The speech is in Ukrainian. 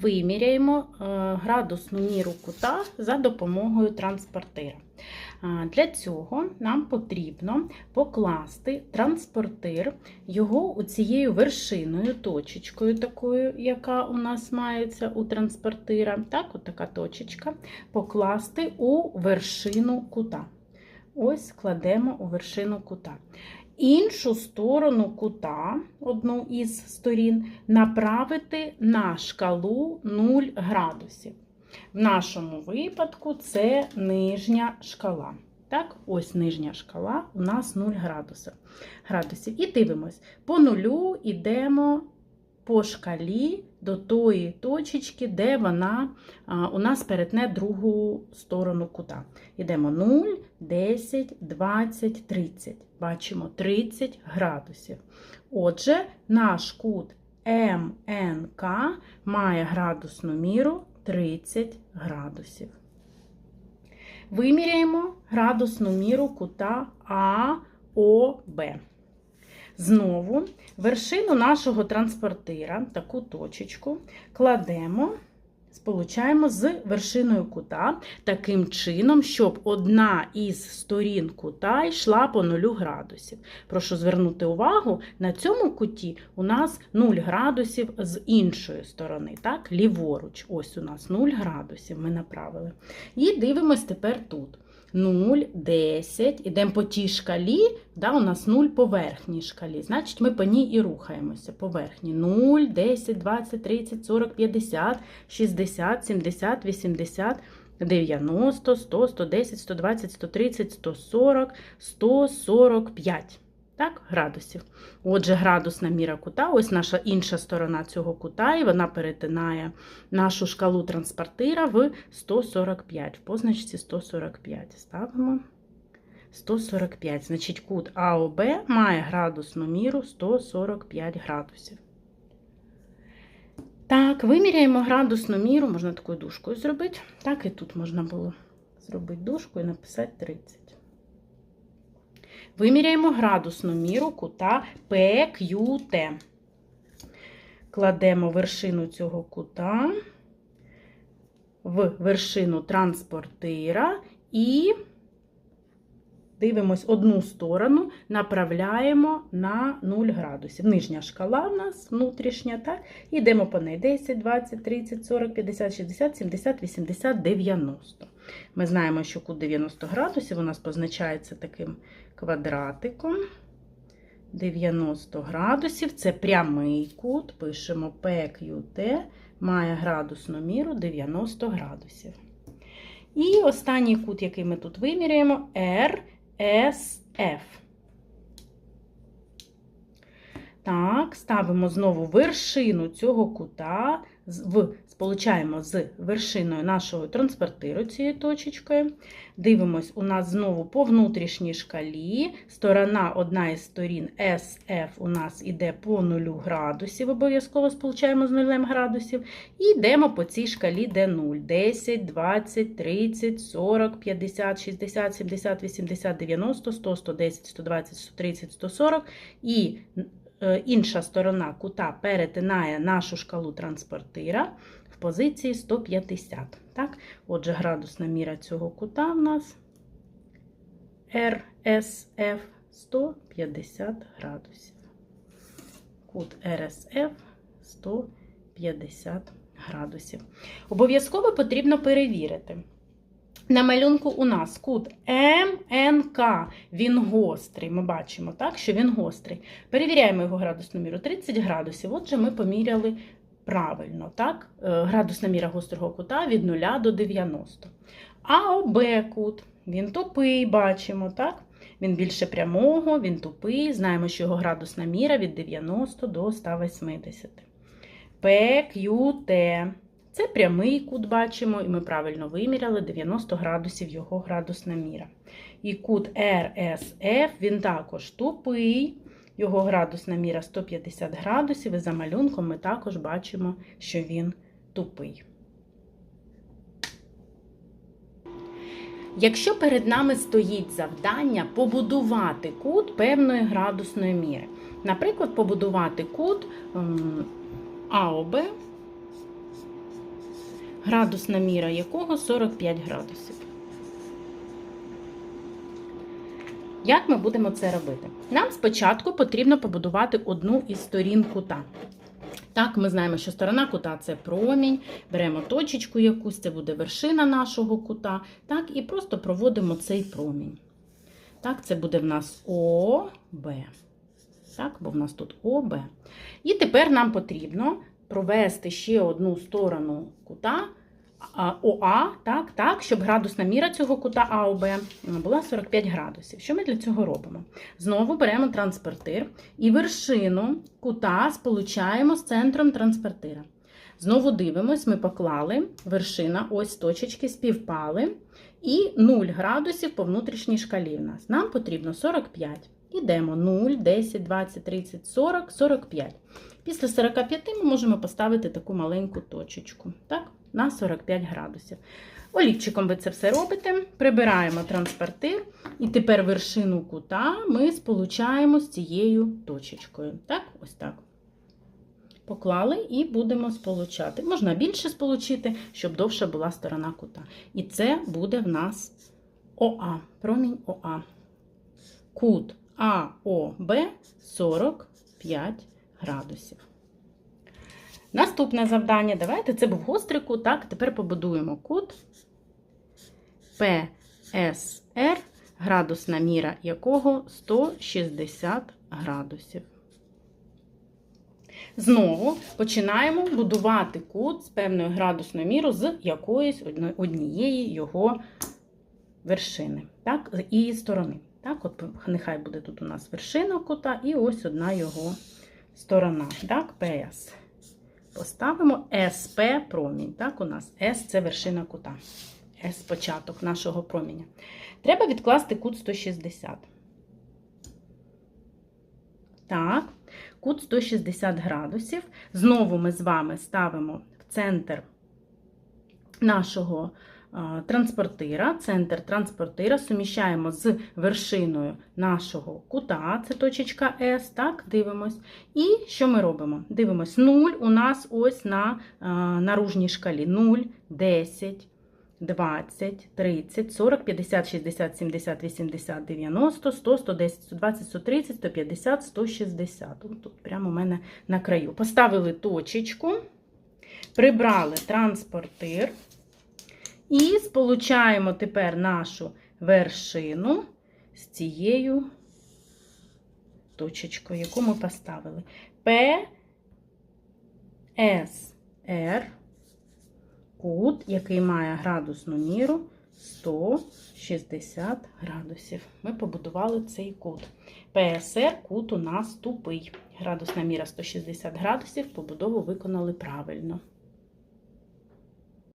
виміряємо е, градусну міру кута за допомогою транспортира. Для цього нам потрібно покласти транспортир, його цією вершиною, точечкою такою, яка у нас мається у транспортира, так, от така точечка, покласти у вершину кута. Ось кладемо у вершину кута. Іншу сторону кута, одну із сторін, направити на шкалу 0 градусів. В нашому випадку це нижня шкала. Так, ось нижня шкала у нас 0 градусів. І дивимось, по нулю йдемо по шкалі до тої точечки, де вона у нас перетне другу сторону кута. Йдемо 0, 10, 20, 30. Бачимо 30 градусів. Отже, наш кут МНК має градусну міру 30 градусів. Виміряємо градусну міру кута АОБ. Знову вершину нашого транспортира, таку точечку, кладемо, сполучаємо з вершиною кута таким чином, щоб одна із сторін кута йшла по 0 градусів. Прошу звернути увагу, на цьому куті у нас 0 градусів з іншої сторони, так, ліворуч. Ось у нас 0 градусів ми направили. І дивимось тепер тут. 0, 10, ідемо по тій шкалі, да, у нас 0 по верхній шкалі. Значить, ми по ній і рухаємося по верхній. 0, 10, 20, 30, 40, 50, 60, 70, 80, 90, 100, 110, 120, 130, 140, 145 так, градусів. Отже, градусна міра кута, ось наша інша сторона цього кута, і вона перетинає нашу шкалу транспортира в 145, в позначці 145. Ставимо 145. Значить, кут АОБ має градусну міру 145 градусів. Так, виміряємо градусну міру, можна такою дужкою зробити. Так, і тут можна було зробити дужку і написати 30. Виміряємо градусну міру кута PQT. Кладемо вершину цього кута в вершину транспортира і дивимось одну сторону, направляємо на 0 градусів. Нижня шкала в нас внутрішня, так? Йдемо по неї 10, 20, 30, 40, 50, 60, 70, 80, 90. Ми знаємо, що кут 90 градусів у нас позначається таким квадратиком. 90 градусів це прямий кут. Пишемо PQT, має градусну міру 90 градусів. І останній кут, який ми тут виміряємо, RSF. Так, ставимо знову вершину цього кута, в, сполучаємо з вершиною нашого транспортиру цією точечкою. Дивимось, у нас знову по внутрішній шкалі. Сторона, одна із сторін SF у нас іде по 0 градусів, обов'язково сполучаємо з 0 градусів. І йдемо по цій шкалі, де 0. 10, 20, 30, 40, 50, 60, 70, 80, 90, 100, 110, 120, 130, 140. І інша сторона кута перетинає нашу шкалу транспортира в позиції 150. Так? Отже, градусна міра цього кута в нас RSF 150 градусів. Кут RSF 150 градусів. Обов'язково потрібно перевірити. На малюнку у нас кут МНК, він гострий. Ми бачимо, так, що він гострий. Перевіряємо його градусну міру 30 градусів. Отже, ми поміряли правильно. так, е, Градусна міра гострого кута від 0 до 90. А ОБ кут, він тупий, бачимо, так? Він більше прямого, він тупий. Знаємо, що його градусна міра від 90 до 180. ПQТ. Це прямий кут бачимо, і ми правильно виміряли 90 градусів його градусна міра. І кут RSF, він також тупий, його градусна міра 150 градусів, і за малюнком ми також бачимо, що він тупий. Якщо перед нами стоїть завдання побудувати кут певної градусної міри, наприклад, побудувати кут АОБ градусна міра якого 45 градусів. Як ми будемо це робити? Нам спочатку потрібно побудувати одну із сторін кута. Так, ми знаємо, що сторона кута це промінь, беремо точечку якусь, це буде вершина нашого кута. Так, і просто проводимо цей промінь. Так, це буде в нас ОБ. Так, бо в нас тут ОБ. І тепер нам потрібно провести ще одну сторону кута ОА, так, так, щоб градусна міра цього кута АОБ була 45 градусів. Що ми для цього робимо? Знову беремо транспортир і вершину кута сполучаємо з центром транспортира. Знову дивимось, ми поклали вершина, ось точечки співпали. І 0 градусів по внутрішній шкалі в нас. Нам потрібно 45. Ідемо 0, 10, 20, 30, 40, 45. Після 45 ми можемо поставити таку маленьку точечку. Так? На 45 градусів. Олівчиком ви це все робите, прибираємо транспортир, і тепер вершину кута ми сполучаємо з цією точечкою. Так, ось так. Поклали і будемо сполучати. Можна більше сполучити, щоб довша була сторона кута. І це буде в нас ОА, промінь ОА. Кут АОБ 45 градусів. Наступне завдання. Давайте це був гострий кут. Так, тепер побудуємо кут ПСР, градусна міра якого 160 градусів. Знову починаємо будувати кут з певною градусною мірою з якоїсь однієї його вершини, так, з її сторони. Так, от Нехай буде тут у нас вершина кута і ось одна його сторона. Так, ПС. Поставимо СП промінь. Так, у нас С це вершина кута. С початок нашого проміння. Треба відкласти кут 160. Так, кут 160 градусів. Знову ми з вами ставимо в центр нашого транспортира, центр транспортира суміщаємо з вершиною нашого кута, це точечка С, так, дивимось. І що ми робимо? Дивимось, 0 у нас ось на наружній шкалі. 0, 10, 20, 30, 40, 50, 60, 70, 80, 90, 100, 110, 120, 130, 150, 160. Тут прямо у мене на краю. Поставили точечку, прибрали транспортир. І сполучаємо тепер нашу вершину з цією точечкою, яку ми поставили. П, С, Р, кут, який має градусну міру 160 градусів. Ми побудували цей кут. ПСР кут у нас тупий. Градусна міра 160 градусів, побудову виконали правильно.